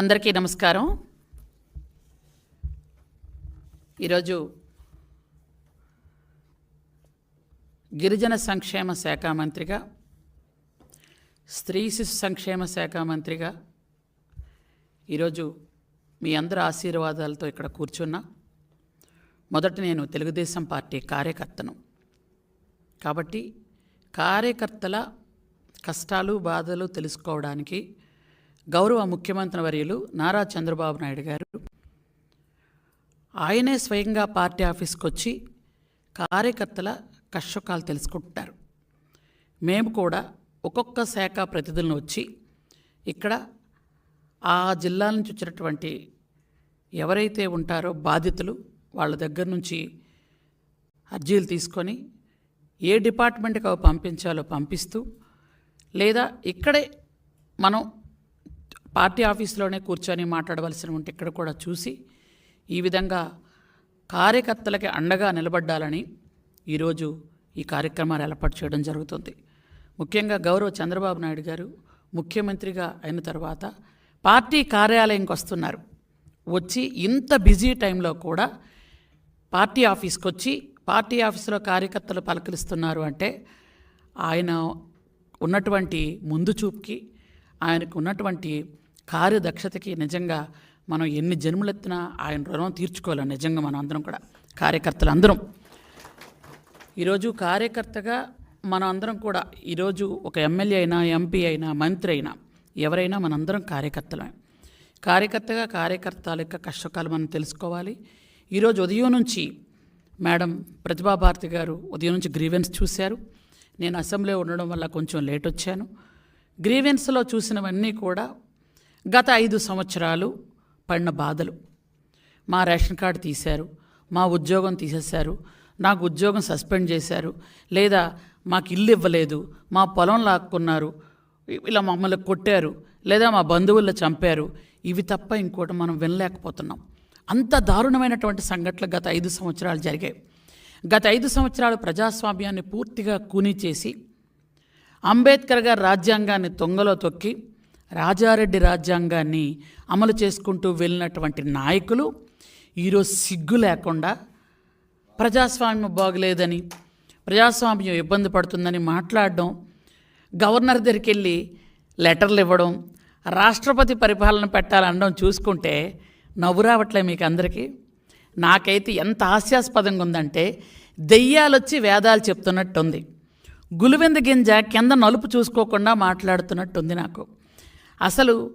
అందరికీ నమస్కారం. ఈరోజు గిరిజన సంక్షేమ శాఖ మంత్రిగా స్త్రీ శిశు సంక్షేమ శాఖ మంత్రిగా ఈరోజు మీ అందరి ఆశీర్వాదాలతో ఇక్కడ కూర్చున్నా. మొదట నేను తెలుగుదేశం పార్టీ కార్యకర్తను. కాబట్టి కార్యకర్తల కష్టాలు బాధలు తెలుసుకోవడానికి గౌరవ ముఖ్యమంత్రి వర్యులు నారా చంద్రబాబు నాయుడు గారు. ఆయనే స్వయంగా పార్టీ ఆఫీస్కి వచ్చి కార్యకర్తల కష్టకాలు తెలుసుకుంటారు మేము కూడా ఒక్కొక్క శాఖ ప్రతినిధులను వచ్చి ఇక్కడ ఆ జిల్లా నుంచి వచ్చినటువంటి ఎవరైతే ఉంటారో బాధితులు వాళ్ళ దగ్గర నుంచి అర్జీలు తీసుకొని ఏ డిపార్ట్మెంట్కి అవి పంపించాలో పంపిస్తూ లేదా ఇక్కడే మనం పార్టీ ఆఫీస్లోనే కూర్చొని మాట్లాడవలసిన ఉంటే ఇక్కడ కూడా చూసి ఈ విధంగా కార్యకర్తలకి అండగా నిలబడ్డాలని ఈరోజు ఈ కార్యక్రమాలు ఏర్పాటు చేయడం జరుగుతుంది. ముఖ్యంగా గౌరవ చంద్రబాబు నాయుడు గారు ముఖ్యమంత్రిగా అయిన తర్వాత పార్టీ కార్యాలయంకి వస్తున్నారు. వచ్చి ఇంత బిజీ టైంలో కూడా పార్టీ ఆఫీస్కి వచ్చి పార్టీ ఆఫీసులో కార్యకర్తలు పలకరిస్తున్నారు అంటే ఆయన ఉన్నటువంటి ముందు చూపుకి ఆయనకు ఉన్నటువంటి కార్యదక్షతకి నిజంగా మనం ఎన్ని జన్మలెత్తినా ఆయన రుణం తీర్చుకోవాలి నిజంగా మనం అందరం కూడా కార్యకర్తలు అందరం. ఈరోజు కార్యకర్తగా మనం అందరం కూడా ఈరోజు ఒక ఎమ్మెల్యే అయినా ఎంపీ అయినా మంత్రి అయినా ఎవరైనా మనందరం కార్యకర్తలమే. కార్యకర్తగా కార్యకర్తల యొక్క కష్టకాలు మనం తెలుసుకోవాలి. ఈరోజు ఉదయం నుంచి మేడం ప్రతిభాభారతి గారు ఉదయం నుంచి గ్రీవెన్స్ చూశారు. నేను అసెంబ్లీ ఉండడం వల్ల కొంచెం లేట్ వచ్చాను. గ్రీవెన్స్లో చూసినవన్నీ కూడా గత ఐదు సంవత్సరాలు పడిన బాధలు. మా రేషన్ కార్డు తీశారు మా ఉద్యోగం తీసేశారు నాకు ఉద్యోగం సస్పెండ్ చేశారు లేదా మాకు ఇల్లు ఇవ్వలేదు మా పొలం లాక్కున్నారు ఇలా మమ్మల్ని కొట్టారు లేదా మా బంధువుల్లో చంపారు ఇవి తప్ప ఇంకోటి మనం వినలేకపోతున్నాం. అంత దారుణమైనటువంటి సంఘటనలు గత ఐదు సంవత్సరాలు జరిగాయి. గత ఐదు సంవత్సరాలు ప్రజాస్వామ్యాన్ని పూర్తిగా కూనీ చేసి అంబేద్కర్ గారి రాజ్యాంగాన్ని తొంగలో తొక్కి రాజారెడ్డి రాజ్యాంగాన్ని అమలు చేసుకుంటూ వెళ్ళినటువంటి నాయకులు ఈరోజు సిగ్గు లేకుండా ప్రజాస్వామ్యం బాగలేదని ప్రజాస్వామ్యం ఇబ్బంది పడుతుందని మాట్లాడడం గవర్నర్ దగ్గరికి వెళ్ళి లెటర్లు ఇవ్వడం రాష్ట్రపతి పరిపాలన పెట్టాలనడం చూసుకుంటే నవ్వు రావట్లే మీకు అందరికీ. నాకైతే ఎంత హాస్యాస్పదంగా ఉందంటే దెయ్యాలొచ్చి వేదాలు చెప్తున్నట్టుంది. గులివెంద గింజ కింద నలుపు చూసుకోకుండా మాట్లాడుతున్నట్టుంది నాకు. అసలు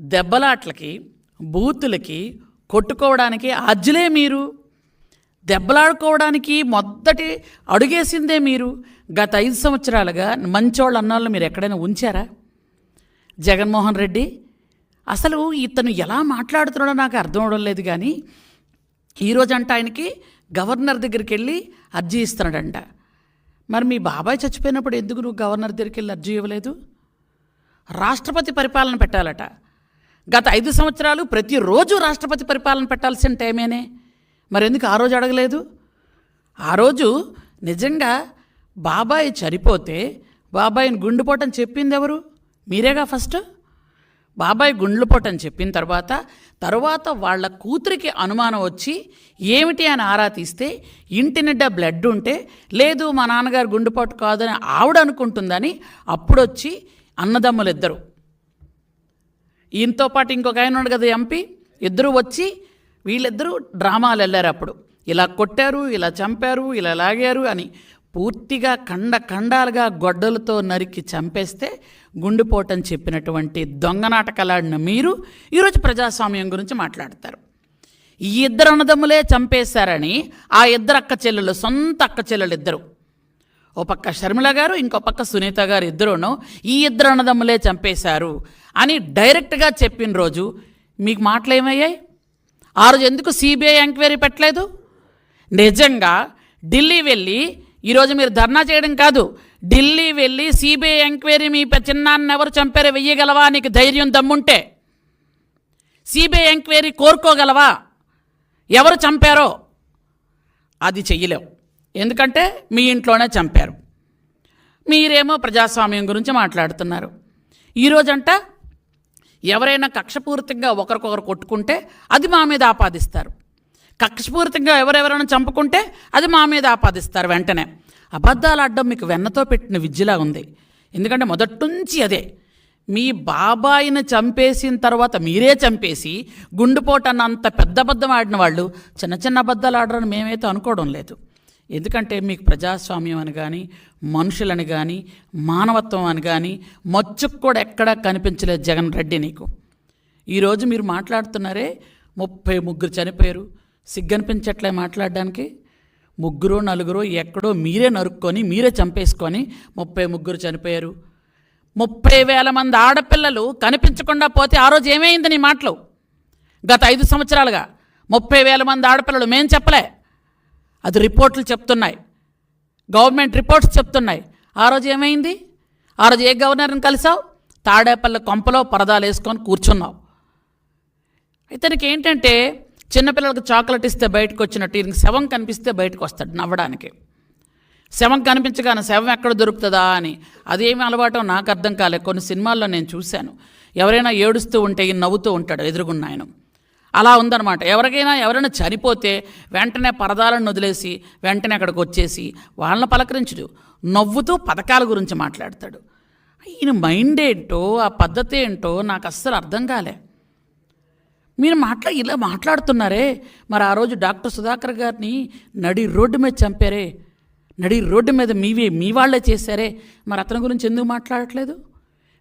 దెబ్బలాట్లకి బూతులకి కొట్టుకోవడానికి ఆజ్యులే మీరు. దెబ్బలాడుకోవడానికి మొదటి అడుగేసిందే మీరు. గత ఐదు సంవత్సరాలుగా మంచోళ్ళ అన్నాళ్ళు మీరు ఎక్కడైనా ఉంచారా? జగన్మోహన్ రెడ్డి అసలు ఇతను ఎలా మాట్లాడుతున్నాడో నాకు అర్థం అవడం లేదు కానీ ఈరోజు అంట ఆయనకి గవర్నర్ దగ్గరికి వెళ్ళి అర్జీ ఇస్తున్నాడంట. మరి మీ బాబాయ్ చచ్చిపోయినప్పుడు ఎందుకు నువ్వు గవర్నర్ దగ్గరికి వెళ్ళి అర్జీ ఇవ్వలేదు? రాష్ట్రపతి పరిపాలన పెట్టాలట. గత ఐదు సంవత్సరాలు ప్రతిరోజు రాష్ట్రపతి పరిపాలన పెట్టాల్సిన టైమేనే. మరి ఎందుకు ఆ రోజు అడగలేదు? ఆ రోజు నిజంగా బాబాయ్ చనిపోతే బాబాయిని గుండెపోటని చెప్పింది ఎవరు? మీరేగా ఫస్ట్? బాబాయ్ గుండ్లుపోటని చెప్పిన తర్వాత తర్వాత వాళ్ళ కూతురికి అనుమానం వచ్చి ఏమిటి అని ఆరా తీస్తే ఇంటి నిండా బ్లడ్ ఉంటే లేదు మా నాన్నగారు గుండెపోటు కాదని ఆవిడ అనుకుంటుందని అప్పుడొచ్చి అన్నదమ్ములు ఇద్దరు ఈయనతో పాటు ఇంకొక ఆయన ఉన్నాడు కదా ఎంపీ. ఇద్దరు వచ్చి వీళ్ళిద్దరూ డ్రామాలు వెళ్ళారు అప్పుడు. ఇలా కొట్టారు ఇలా చంపారు ఇలా లాగారు అని పూర్తిగా కండ కండాలుగా గొడ్డలతో నరికి చంపేస్తే గుండెపోటని చెప్పినటువంటి దొంగ నాటకాలాడిన మీరు ఈరోజు ప్రజాస్వామ్యం గురించి మాట్లాడతారు. ఈ ఇద్దరు అన్నదమ్ములే చంపేశారని ఆ ఇద్దరు అక్క చెల్లెలు సొంత అక్క చెల్లెలు ఇద్దరు ఓ పక్క షర్మిల గారు ఇంకో పక్క సునీత గారు ఇద్దరును ఈ ఇద్దరు అన్నదమ్ములే చంపేశారు అని డైరెక్ట్గా చెప్పిన రోజు మీకు మాటలు ఏమయ్యాయి? ఆ రోజు ఎందుకు సిబిఐ ఎంక్వైరీ పెట్టలేదు? నిజంగా ఢిల్లీ వెళ్ళి ఈరోజు మీరు ధర్నా చేయడం కాదు ఢిల్లీ వెళ్ళి సిబిఐ ఎంక్వైరీ మీ చిన్నాన్న ఎవరు చంపారో వెయ్యగలవా? నీకు ధైర్యం దమ్ముంటే. సిబిఐ ఎంక్వైరీ కోరుకోగలవా? ఎవరు చంపారో? అది చెయ్యలేవు. ఎందుకంటే మీ ఇంట్లోనే చంపారు. మీరేమో ప్రజాస్వామ్యం గురించి మాట్లాడుతున్నారు. ఈరోజంట ఎవరైనా కక్షపూరితంగా ఒకరికొకరు కొట్టుకుంటే అది మా మీద ఆపాదిస్తారు. కక్షపూరితంగా ఎవరెవరైనా చంపుకుంటే అది మా మీద ఆపాదిస్తారు వెంటనే. అబద్ధాలు ఆడడం మీకు వెన్నతో పెట్టిన విద్యలా ఉంది. ఎందుకంటే మొదటి నుంచి అదే. మీ బాబాయిని చంపేసిన తర్వాత మీరే చంపేసి గుండెపోటు అన్నంత పెద్ద అబద్ధం ఆడిన వాళ్ళు చిన్న చిన్న అబద్ధాలు ఆడరని మేమైతే అనుకోవడం లేదు. ఎందుకంటే మీకు ప్రజాస్వామ్యం అని కానీ మనుషులని కానీ మానవత్వం అని కానీ మచ్చుకు కూడా ఎక్కడా కనిపించలేదు జగన్ రెడ్డి నీకు. ఈరోజు మీరు మాట్లాడుతున్నారే ముప్పై ముగ్గురు చనిపోయారు. సిగ్గనిపించట్లే మాట్లాడడానికి. ముగ్గురు నలుగురు ఎక్కడో మీరే నరుక్కొని మీరే చంపేసుకొని ముప్పై ముగ్గురు చనిపోయారు. ముప్పై వేల మంది ఆడపిల్లలు కనిపించకుండా పోతే ఆ రోజు ఏమైంది నీ మాటలు? గత ఐదు సంవత్సరాలుగా ముప్పై వేల మంది ఆడపిల్లలు మేం చెప్పలే. అది రిపోర్ట్లు చెప్తున్నాయి. గవర్నమెంట్ రిపోర్ట్స్ చెప్తున్నాయి. ఆ రోజు ఏమైంది? ఆ రోజు ఏ గవర్నర్ని కలిసావు? తాడేపల్లి కొంపలో పరదాలు వేసుకొని కూర్చున్నావు. ఇతనికి ఏంటంటే చిన్నపిల్లలకు చాక్లెట్ ఇస్తే బయటకు వచ్చినట్టు ఈయనకి శవం కనిపిస్తే బయటకు వస్తాడు నవ్వడానికి. శవం కనిపించగానే శవం ఎక్కడ దొరుకుతుందా అని. అదేమి అలవాటో నాకు అర్థం కాలేదు. కొన్ని సినిమాల్లో నేను చూశాను. ఎవరైనా ఏడుస్తూ ఉంటే ఈయన నవ్వుతూ ఉంటాడు ఎదురుగున్న ఆయన అలా ఉందన్నమాట. ఎవరికైనా ఎవరైనా చనిపోతే వెంటనే పరదాలను వదిలేసి వెంటనే అక్కడికి వచ్చేసి వాళ్ళని పలకరించడు. నవ్వుతూ పథకాల గురించి మాట్లాడతాడు. ఈయన మైండ్ ఏంటో ఆ పద్ధతి ఏంటో నాకు అస్సలు అర్థం కాలే. మీరు మాట్లా ఇలా మాట్లాడుతున్నారే. మరి ఆ రోజు డాక్టర్ సుధాకర్ గారిని నడి రోడ్డు మీద చంపారే. నడి రోడ్డు మీద మీవే మీ వాళ్ళే చేశారే. మరి అతని గురించి ఎందుకు మాట్లాడట్లేదు?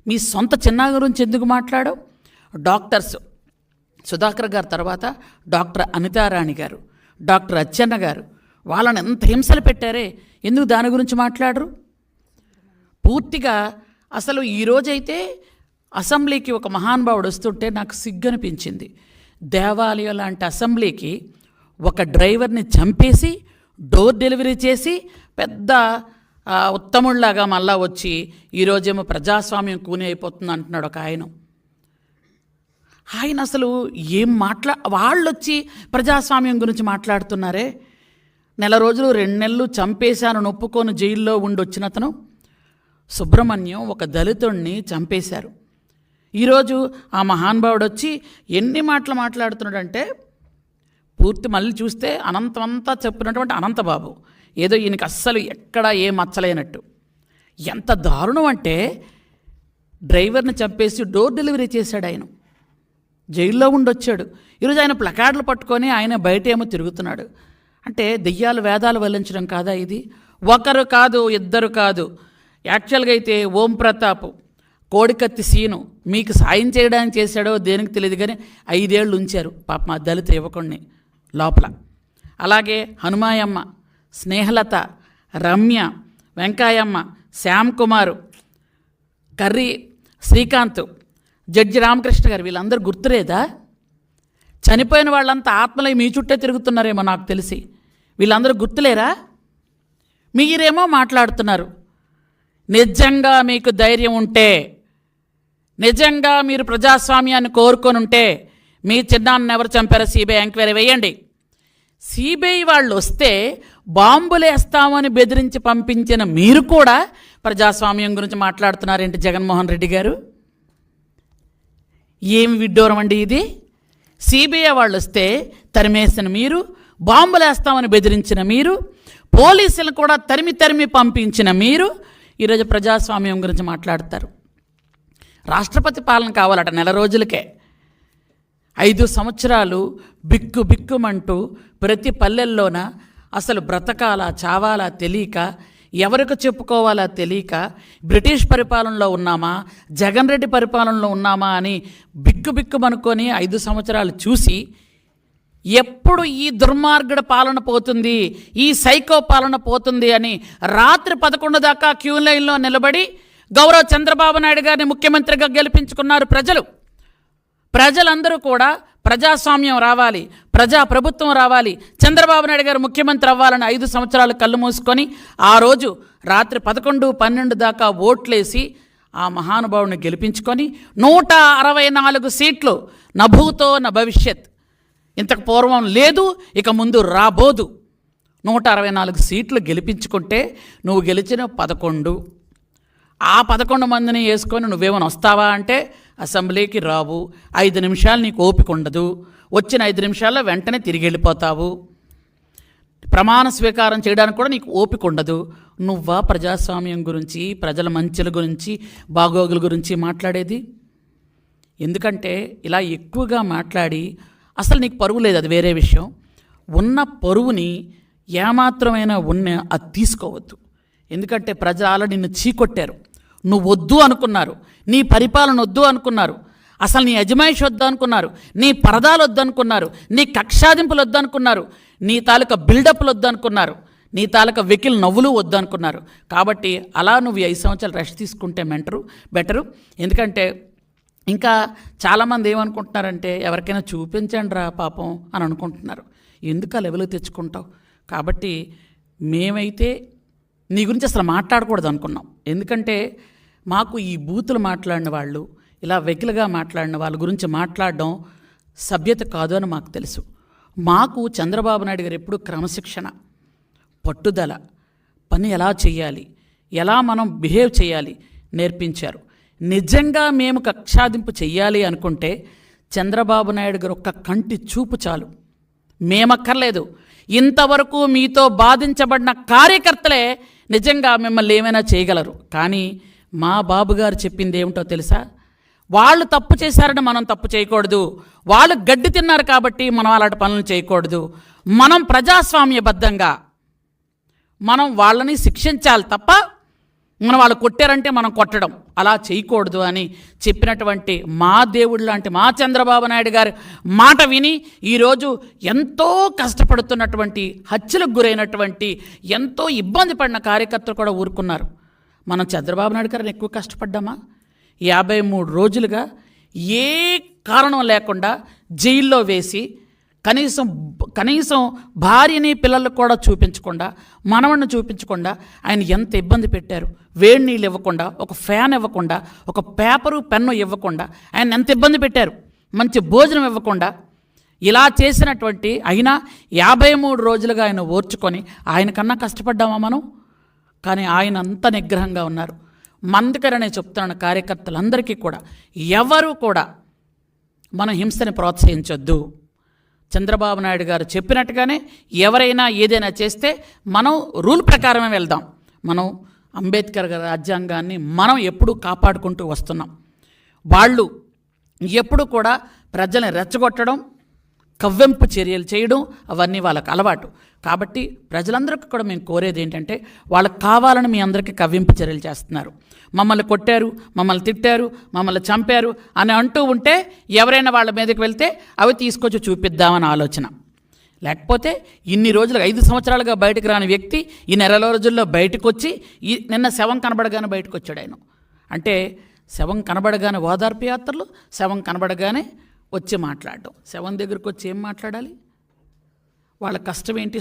మీ సొంత చిన్న గురించి ఎందుకు మాట్లాడవు? డాక్టర్స్ సుధాకర్ గారు తర్వాత డాక్టర్ అనితారాణి గారు డాక్టర్ అచ్చెన్న గారు. వాళ్ళని ఎంత హింసలు పెట్టారే? ఎందుకు దాని గురించి మాట్లాడరు? పూర్తిగా అసలు ఈరోజైతే అసెంబ్లీకి ఒక మహానుభావుడు వస్తుంటే నాకు సిగ్గనిపించింది. దేవాలయం లాంటి అసెంబ్లీకి ఒక డ్రైవర్ని చంపేసి డోర్ డెలివరీ చేసి పెద్ద ఉత్తముళ్ళాగా మళ్ళా వచ్చి ఈరోజేమో ప్రజాస్వామ్యం కూని అయిపోతుంది అంటున్నాడు ఒక ఆయన. ఆయన అసలు ఏం మాట్లా వాళ్ళు వచ్చి ప్రజాస్వామ్యం గురించి మాట్లాడుతున్నారే? నెల రోజులు రెండు నెలలు చంపేశాను నొప్పుకొని జైల్లో ఉండి వచ్చిన అతను. సుబ్రహ్మణ్యం ఒక దళితుణ్ణి చంపేశారు. ఈరోజు ఆ మహానుభావుడు వచ్చి ఎన్ని మాటలు మాట్లాడుతున్నాడంటే పూర్తి మళ్ళీ చూస్తే అనంతమంతా చెప్పినటువంటి అనంతబాబు. ఏదో ఈయనకి అస్సలు ఎక్కడా ఏ మచ్చలేనట్టు ఎంత దారుణం అంటే డ్రైవర్ని చంపేసి డోర్ డెలివరీ చేశాడు ఆయన జైల్లో ఉండొచ్చాడు. ఈరోజు ఆయన ప్లకార్డులు పట్టుకొని ఆయన బయట ఏమో తిరుగుతున్నాడు. అంటే దెయ్యాలు వేదాలు వల్లించడం కాదా ఇది? ఒకరు కాదు ఇద్దరు కాదు. యాక్చువల్గా అయితే ఓం ప్రతాప్ కోడికత్తి సీను మీకు సాయం చేయడానికి చేశాడో దేనికి తెలియదు కానీ ఐదేళ్ళు ఉంచారు. పాప మా దళిత యువకుణ్ణి లోపల. అలాగే హనుమాయమ్మ స్నేహలత రమ్య వెంకాయమ్మ శ్యామ్ కుమారు కర్రీ శ్రీకాంత్ జడ్జి రామకృష్ణ గారు వీళ్ళందరూ గుర్తులేదా చనిపోయిన వాళ్ళంతా ఆత్మలై మీ చుట్టే తిరుగుతున్నారేమో నాకు తెలిసి. వీళ్ళందరూ గుర్తులేరా? మీరేమో మాట్లాడుతున్నారు. నిజంగా మీకు ధైర్యం ఉంటే నిజంగా మీరు ప్రజాస్వామ్యాన్ని కోరుకొని ఉంటే మీ చిన్నాన్న ఎవరు చంపారో సిబిఐ ఎంక్వైరీ వేయండి. సిబిఐ వాళ్ళు వస్తే బాంబులేస్తామని బెదిరించి పంపించిన మీరు కూడా ప్రజాస్వామ్యం గురించి మాట్లాడుతున్నారేంటి జగన్మోహన్ రెడ్డి గారు? ఏమి విడ్డూరం అండి ఇది? సిబిఐ వాళ్ళు వస్తే తరిమేసిన మీరు బాంబులేస్తామని బెదిరించిన మీరు పోలీసులను కూడా తరిమి తరిమి పంపించిన మీరు ఈరోజు ప్రజాస్వామ్యం గురించి మాట్లాడతారు. రాష్ట్రపతి పాలన కావాలట నెల రోజులకే. ఐదు సంవత్సరాలు బిక్కు బిక్కుమంటూ ప్రతి పల్లెల్లోన అసలు బ్రతకాలా చావాలా తెలియక ఎవరికి చెప్పుకోవాలా తెలియక బ్రిటిష్ పరిపాలనలో ఉన్నామా జగన్ రెడ్డి పరిపాలనలో ఉన్నామా అని బిక్కు బిక్కుమనుకొని ఐదు సంవత్సరాలు చూసి ఎప్పుడు ఈ దుర్మార్గుడ పాలన పోతుంది ఈ సైకో పాలన పోతుంది అని రాత్రి పదకొండు దాకా క్యూ లైన్లో నిలబడి గౌరవ్ చంద్రబాబు నాయుడు గారిని ముఖ్యమంత్రిగా గెలిపించుకున్నారు ప్రజలు. ప్రజలందరూ కూడా ప్రజాస్వామ్యం రావాలి ప్రజా ప్రభుత్వం రావాలి. చంద్రబాబు నాయుడు గారు ముఖ్యమంత్రి అవ్వాలని ఐదు సంవత్సరాలు కళ్ళు మూసుకొని ఆ రోజు రాత్రి పదకొండు పన్నెండు దాకా ఓట్లేసి ఆ మహానుభావుని గెలిపించుకొని నూట అరవై నాలుగు సీట్లు నభూతో న భవిష్యత్. ఇంతకు పూర్వం లేదు ఇక ముందు రాబోదు. నూట అరవై నాలుగు సీట్లు గెలిపించుకుంటే నువ్వు గెలిచిన పదకొండు. ఆ పదకొండు మందిని వేసుకొని నువ్వేమైనా వస్తావా అంటే అసెంబ్లీకి రావు. ఐదు నిమిషాలు నీకు ఓపిక ఉండదు. వచ్చిన ఐదు నిమిషాల్లో వెంటనే తిరిగి వెళ్ళిపోతావు. ప్రమాణ స్వీకారం చేయడానికి కూడా నీకు ఓపిక ఉండదు. నువ్వా ప్రజాస్వామ్యం గురించి ప్రజల మంచుల గురించి బాగోగుల గురించి మాట్లాడేది? ఎందుకంటే ఇలా ఎక్కువగా మాట్లాడి అసలు నీకు పరువు లేదు అది వేరే విషయం. ఉన్న పరువుని ఏమాత్రమైనా ఉన్న అది తీసుకోవద్దు. ఎందుకంటే ప్రజలు ఆల్రెడీ నిన్ను చీకొట్టారు. నువ్వు వద్దు అనుకున్నారు. నీ పరిపాలన వద్దు అనుకున్నారు. అసలు నీ అజమాయిషి వద్దు అనుకున్నారు నీ పరదాలు వద్దు అనుకున్నారు నీ కక్షాదింపులు వద్దు అనుకున్నారు నీ తాలూకా బిల్డప్లు వద్దు అనుకున్నారు నీ తాలూకా వెకిల్ నవ్వులు వద్దు అనుకున్నారు కాబట్టి అలా నువ్వు ఐదు సంవత్సరాలు రెస్ట్ తీసుకుంటే మెంటరు బెటరు. ఎందుకంటే ఇంకా చాలామంది ఏమనుకుంటున్నారంటే ఎవరికైనా చూపించండి రా పాపం అని అనుకుంటున్నారు. ఎందుకు ఆ లెవెల్కి తెచ్చుకుంటావు? కాబట్టి మేమైతే నీ గురించి అసలు మాట్లాడకూడదు అనుకున్నాం ఎందుకంటే మాకు ఈ బూతులు మాట్లాడిన వాళ్ళు ఇలా వెకిలుగా మాట్లాడిన వాళ్ళ గురించి మాట్లాడడం సభ్యత కాదు అని మాకు తెలుసు. మాకు చంద్రబాబు నాయుడు గారు ఎప్పుడు క్రమశిక్షణ పట్టుదల పని ఎలా చేయాలి ఎలా మనం బిహేవ్ చేయాలి నేర్పించారు. నిజంగా మేము కక్షాదింపు చెయ్యాలి అనుకుంటే చంద్రబాబు నాయుడు గారు ఒక్క కంటి చూపు చాలు. మేమక్కర్లేదు. ఇంతవరకు మీతో బాధించబడిన కార్యకర్తలే నిజంగా మిమ్మల్ని ఏమైనా చేయగలరు. కానీ మా బాబు గారు చెప్పింది ఏమిటో తెలుసా? వాళ్ళు తప్పు చేశారని మనం తప్పు చేయకూడదు. వాళ్ళు గడ్డి తిన్నారు కాబట్టి మనం అలాంటి పనులు చేయకూడదు. మనం ప్రజాస్వామ్యబద్ధంగా మనం వాళ్ళని శిక్షించాలి తప్ప మనం వాళ్ళు కొట్టారంటే మనం కొట్టడం. అలా చేయకూడదు అని చెప్పినటువంటి మా దేవుడు లాంటి మా చంద్రబాబు నాయుడు గారి మాట విని ఈరోజు ఎంతో కష్టపడుతున్నటువంటి హత్యలకు గురైనటువంటి ఎంతో ఇబ్బంది పడిన కార్యకర్తలు కూడా ఊరుకున్నారు. మనం చంద్రబాబు నాయుడు గారిని ఎక్కువ కష్టపడ్డామా? యాభై మూడు రోజులుగా ఏ కారణం లేకుండా జైల్లో వేసి కనీసం కనీసం భార్యని పిల్లలకు కూడా చూపించకుండా మనవణ్ణి చూపించకుండా ఆయన ఎంత ఇబ్బంది పెట్టారు. వేడి నీళ్ళు ఇవ్వకుండా ఒక ఫ్యాన్ ఇవ్వకుండా ఒక పేపరు పెన్ను ఇవ్వకుండా ఆయన ఎంత ఇబ్బంది పెట్టారు. మంచి భోజనం ఇవ్వకుండా ఇలా చేసినటువంటి అయినా యాభై మూడు రోజులుగా ఆయన ఓర్చుకొని ఆయన కన్నా కష్టపడ్డామా మనం? కానీ ఆయన అంత నిగ్రహంగా ఉన్నారు. మందుకరనే చెప్తున్నాను కార్యకర్తలందరికీ కూడా. ఎవరు కూడా మన హింసని ప్రోత్సహించొద్దు. చంద్రబాబు నాయుడు గారు చెప్పినట్టుగానే ఎవరైనా ఏదైనా చేస్తే మనం రూల్ ప్రకారమే వెళ్దాం. మనం అంబేద్కర్ గారి రాజ్యాంగాన్ని మనం ఎప్పుడూ కాపాడుకుంటూ వస్తున్నాం. వాళ్ళు ఎప్పుడు కూడా ప్రజల్ని రెచ్చగొట్టడం కవ్వెంపు చర్యలు చేయడం అవన్నీ వాళ్ళకు అలవాటు. కాబట్టి ప్రజలందరికీ కూడా మేము కోరేది ఏంటంటే వాళ్ళకి కావాలని మీ అందరికీ కవ్వింపు చర్యలు చేస్తున్నారు. మమ్మల్ని కొట్టారు మమ్మల్ని తిట్టారు మమ్మల్ని చంపారు అని అంటూ ఉంటే ఎవరైనా వాళ్ళ మీదకి వెళ్తే అవి తీసుకొచ్చి చూపిద్దామని ఆలోచన. లేకపోతే ఇన్ని రోజులు ఐదు సంవత్సరాలుగా బయటకు రాని వ్యక్తి ఈ నెల రోజుల్లో బయటకు వచ్చి ఈ నిన్న శవం కనబడగానే బయటకు వచ్చాడు ఆయన. అంటే శవం కనబడగానే ఓదార్పు యాత్రలు శవం కనబడగానే వచ్చి మాట్లాడడం. శవం దగ్గరకు వచ్చి ఏం మాట్లాడాలి? వాళ్ళ కష్టం ఏంటి?